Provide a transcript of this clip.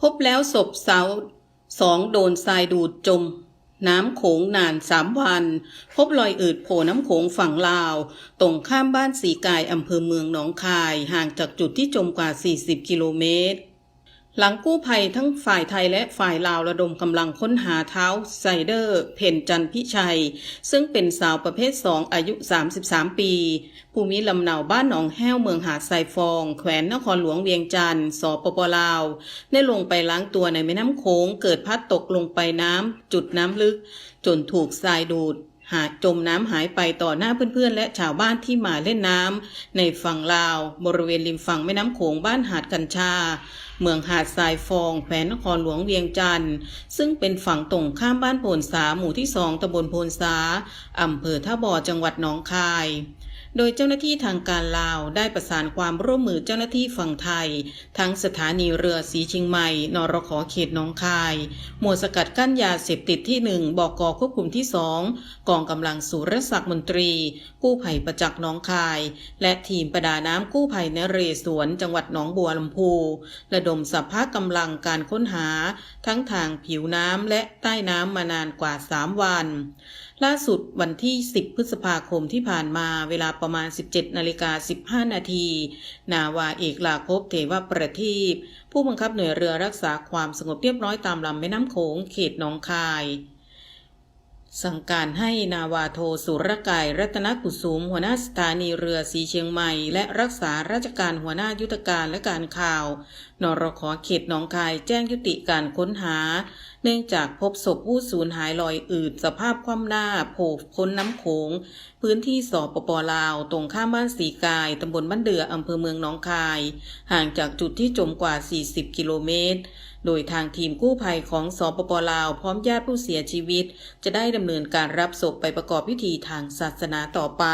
พบแล้วศพสาวสองโดนทรายดูดจม น้ำโขงนานสามวัน พบรอยอืดโผล่น้ำโขงฝั่งลาว ตรงข้ามบ้านสีกายอำเภอเมืองหนองคาย ห่างจากจุดที่จมกว่า 40 กิโลเมตร หลังกู้ภัยทั้งฝ่ายไทยและฝ่ายลาวระดมกำลังค้นหาเท้าไซเดอร์ เพนจันพิชัย ซึ่งเป็นสาวประเภท 2 อายุ 33 ปี ภูมิลำเนาบ้านหนองแห้วเมืองหาดทรายฟอง แขวนนครหลวงเวียงจันทร์สปปลาว ได้ลงไปล้างตัวในแม่น้ำโขงเกิดพัดตกลงไปน้ำจุดน้ำลึก จนถูกทรายดูด หาจมน้ำหายไปต่อหน้าเพื่อนๆ และชาวบ้านที่มาเล่นน้ำในฝั่งลาว บริเวณริมฝั่งแม่น้ำโขงบ้านหาดกัญชา เมืองหาดทรายฟองแขวนนครหลวงเวียงจันทร์ซึ่งเป็นฝั่งตรงข้ามบ้านโพนสาหมู่ที่สองตำบลโพนสาอำเภอท่าบ่อจังหวัดหนองคาย โดยเจ้าหน้าที่ทางการลาวได้ประสานความร่วมมือเจ้าหน้าที่ฝั่งไทย ทั้งสถานีเรือสีชียงใหม่ นรขอเขตหนองคาย หมวดสกัดกั้นยาเสพติดที่หนึ่งบกควบคุมที่สองกองกำลังสุรศักดิ์มนตรี กู้ภัยประจักษ์หนองคาย และทีมประดาน้ำกู้ภัยนเรศวรจังหวัดหนองบัวลำพูระดมสัพพะกำลังการค้นหา ทั้งทางผิวน้ำและใต้น้ำมานานกว่า 3 วัน ล่าสุดวันที่ 10 พฤษภาคมที่ผ่านมาเวลาประมาณ 17นาฬิกา15 นาที นาวาเอกลาภพเทวประทีปผู้บังคับหน่วยเรือรักษาความสงบเรียบร้อยตามลำแม่น้ำโขงเขตหนองคาย สั่งการให้นาวาโทสุรกายรัตนกุสุมหัวหน้าสถานีเรือสีเชียงใหม่ และรักษาราชการหัวหน้ายุทธการและการข่าว นรขเขตหนองคายแจ้งยุติการค้นหาเนื่องจากพบศพผู้สูญหายลอยอืดสภาพคว่ำหน้าโผล่พ้นน้ำโขง พื้นที่สปปลาว ตรงข้ามบ้านสีกาย ตำบลบ้านเดืออำเภอเมืองหนองคาย ห่างจากจุดที่จมกว่า 40 กิโลเมตร โดยทางทีมกู้ภัยของสปปลาว พร้อมญาติผู้เสียชีวิต จะได้ดำเนินการรับศพไปประกอบพิธีทางศาสนาต่อไป